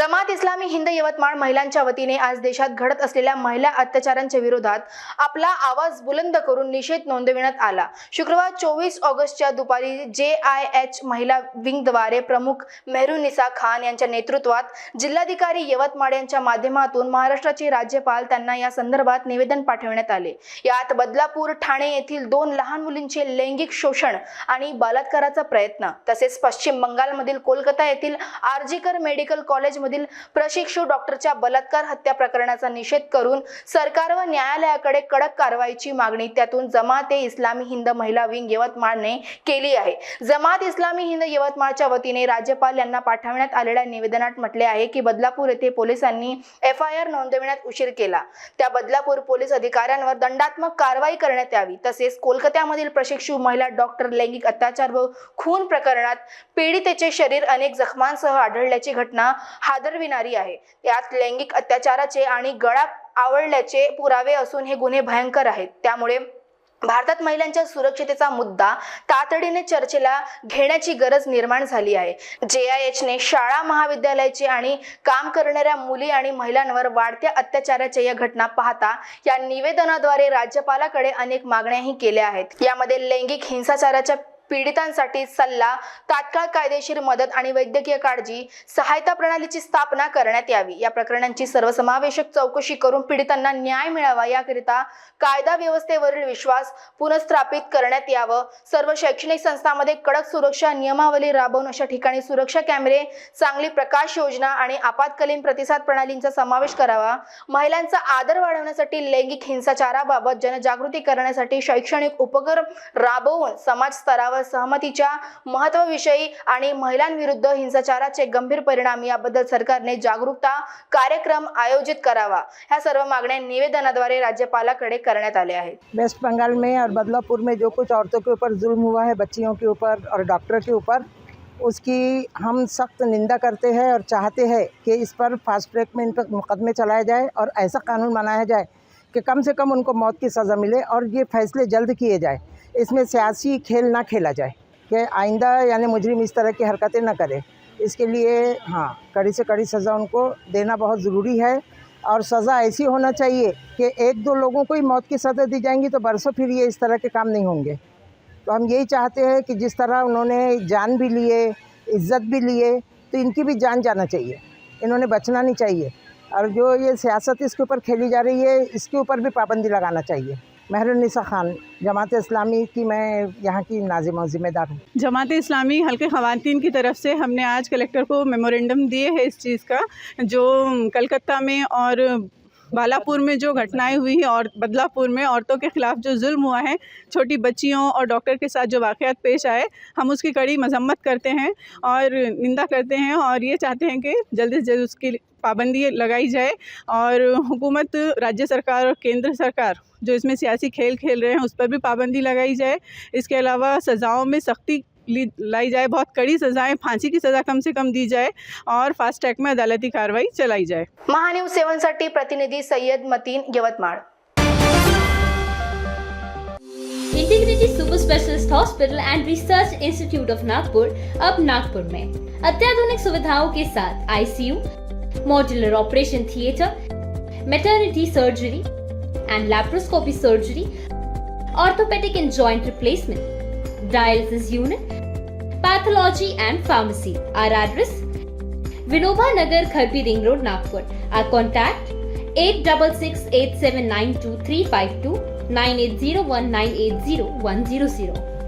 जमात इस्लामी हिंद यवतमाळ महिलांच्या वतीने आज देशात घडत असलेल्या महिला अत्याचारांच्या विरोधात आपला आवाज बुलंद करून निषेध नोंदविण्यात आला. शुक्रवार चोवीस ऑगस्टच्या दुपारी जे आय एच महिला विंगद्वारे प्रमुख मेहरुनिसा खान यांच्या नेतृत्वात जिल्हाधिकारी यवतमाळ यांच्या माध्यमातून महाराष्ट्राचे राज्यपाल त्यांना या संदर्भात निवेदन पाठवण्यात आले. यात बदलापूर ठाणे येथील दोन लहान मुलींचे लैंगिक शोषण आणि बलात्काराचा प्रयत्न तसेच पश्चिम बंगालमधील कोलकाता येथील आर्जीकर मेडिकल कॉलेजमध्ये मधील प्रशिक्षु डॉक्टरच्या बलात्कार हत्या प्रकरणाचा निषेध करून सरकार व न्यायालयाकडे कडक कारवाईची मागणी त्यातून जमात ए इस्लामी हिंद महिला विंग यवतमाळने केली आहे. जमात इस्लामी हिंद यवतमाळच्या वतीने राज्यपाल यांना पाठवण्यात आलेल्या निवेदनात म्हटले आहे की बदलापूर येथे पोलिसांनी एफ आय आर नोंदविण्यात उशीर केला. त्या बदलापूर पोलीस अधिकाऱ्यांवर दंडात्मक कारवाई करण्यात यावी तसेच कोलकात्यामधील प्रशिक्षु महिला डॉक्टर लैंगिक अत्याचार व खून प्रकरणात पीडितेचे शरीर अनेक जखमांसह आढळल्याची घटना हा हादरविणारी आहे. यात लैंगिक अत्याचाराचे आणि गळा आवळल्याचे पुरावे असून हे गुन्हे भयंकर आहेत. त्यामुळे भारतात महिलांच्या सुरक्षितेचा मुद्दा तातडीने चर्चेला घेण्याची गरज निर्माण झाली आहे. जे आय एचने शाळा महाविद्यालयाचे आणि काम करणाऱ्या मुली आणि महिलांवर वाढत्या अत्याचाराच्या या घटना पाहता या निवेदनाद्वारे राज्यपालाकडे अनेक मागण्याही केल्या आहेत. यामध्ये लैंगिक हिंसाचाराच्या पीडितांसाठी सल्ला तात्काळ कायदेशीर मदत आणि वैद्यकीय काळजी सहायता प्रणालीची स्थापना करण्यात यावी. या प्रकरणांची सर्वसमावेशक चौकशी करून पीडितांना न्याय मिळावा याकरिता कायदा व्यवस्थेवरील विश्वास पुनर्स्थापित करण्यात यावं. सर्व शैक्षणिक संस्थांमध्ये कडक सुरक्षा नियमावली राबवून अशा ठिकाणी सुरक्षा कॅमेरे चांगली प्रकाश योजना आणि आपत्कालीन प्रतिसाद प्रणालींचा समावेश करावा. महिलांचा आदर वाढवण्यासाठी लैंगिक हिंसाचाराबाबत जनजागृती करण्यासाठी शैक्षणिक उपक्रम राबवून समाज स्तरावर सहमतीच्या महत्वाविषयी आणि महिलांविरुद्ध हिंसाचाराचे गंभीर परिणाम याबद्दल सरकारने जागरूकता कार्यक्रम आयोजित करावा. ह्या सर्व मागण्या निवेदनाद्वारे राज्यपालाकडे करण्यात आल्या आहेत. वेस्ट बंगाल में और बदलापुर में जो कुछ औरतों के ऊपर जुल्म हुआ है बच्चियों के ऊपर और डॉक्टर के ऊपर उसकी हम सख्त निंदा करते हैं और चाहते हैं कि इस पर फास्ट ट्रैक में इन पर मुकदमे चलाए जाए और ऐसा कानून बनाया जाए कि कम से कम उनको मौत की सज़ा मिले और ये फैसले जल्द किए जाए। इसमें सियासी खेल ना खेला जाए, कि आइंदा यानी मुजरिम इस तरह की हरकतें ना करे। इसके लिए हाँ कड़ी से कड़ी सज़ा उनको देना बहुत ज़रूरी है, और सज़ा ऐसी होना चाहिए कि एक दो लोगों को ही मौत की सज़ा दी जाएँगी तो बरसों फिर ये इस तरह के काम नहीं होंगे। तो हम यही चाहते हैं कि जिस तरह उन्होंने जान भी लिए, इज़्ज़त भी लिए तो इनकी भी जान जाना चाहिए। इन्होंने बचना नहीं चाहिए। और जो ये सियासत इसके ऊपर खेली जा रही है, इसके ऊपर भी पाबंदी लगाना चाहिए। महरुनिसा खान जमात इस्लामी की मैं यहाँ की नाजिम और ज़िम्मेदार हूँ। जमात इस्लामी हल्के ख़वातीन की तरफ से हमने आज कलेक्टर को मेमोरेंडम दिए है इस चीज़ का जो कलकत्ता में और बालापुर में जो घटनाएं हुई हैं और बदलापुर में औरतों के ख़िलाफ़ जो जुल्म हुआ है छोटी बच्चियों और डॉक्टर के साथ जो वाक़यात पेश आए हम उसकी कड़ी मजम्मत करते हैं और निंदा करते हैं और ये चाहते हैं कि जल्द से जल्द उसकी पाबंदी लगाई जाए और हुकूमत राज्य सरकार और केंद्र सरकार जो इसमें सियासी खेल खेल रहे हैं उस पर भी पाबंदी लगाई जाए। इसके अलावा सज़ाओं में सख्ती लाई जाए बहुत कड़ी सज़ाएँ फांसी की सज़ा कम से कम दी जाए और फास्ट ट्रैक में अदालती कार्रवाई चलाई जाए। महान्यूज सेवन साठी प्रतिनिधी Sayyad Mateen Yavatmal integrity super specialist hospital and research institute of Nagpur अब नागपुर में। अत्याधुनिक सुविधाओं के साथ ICU modular operation theatre, maternity surgery, and laparoscopy surgery, orthopedic and joint replacement, dialysis unit, pathology and pharmacy. Our address Vinoba Nagar Kharbi Ring Road, Nagpur. Our contact 8668792352 9801980100.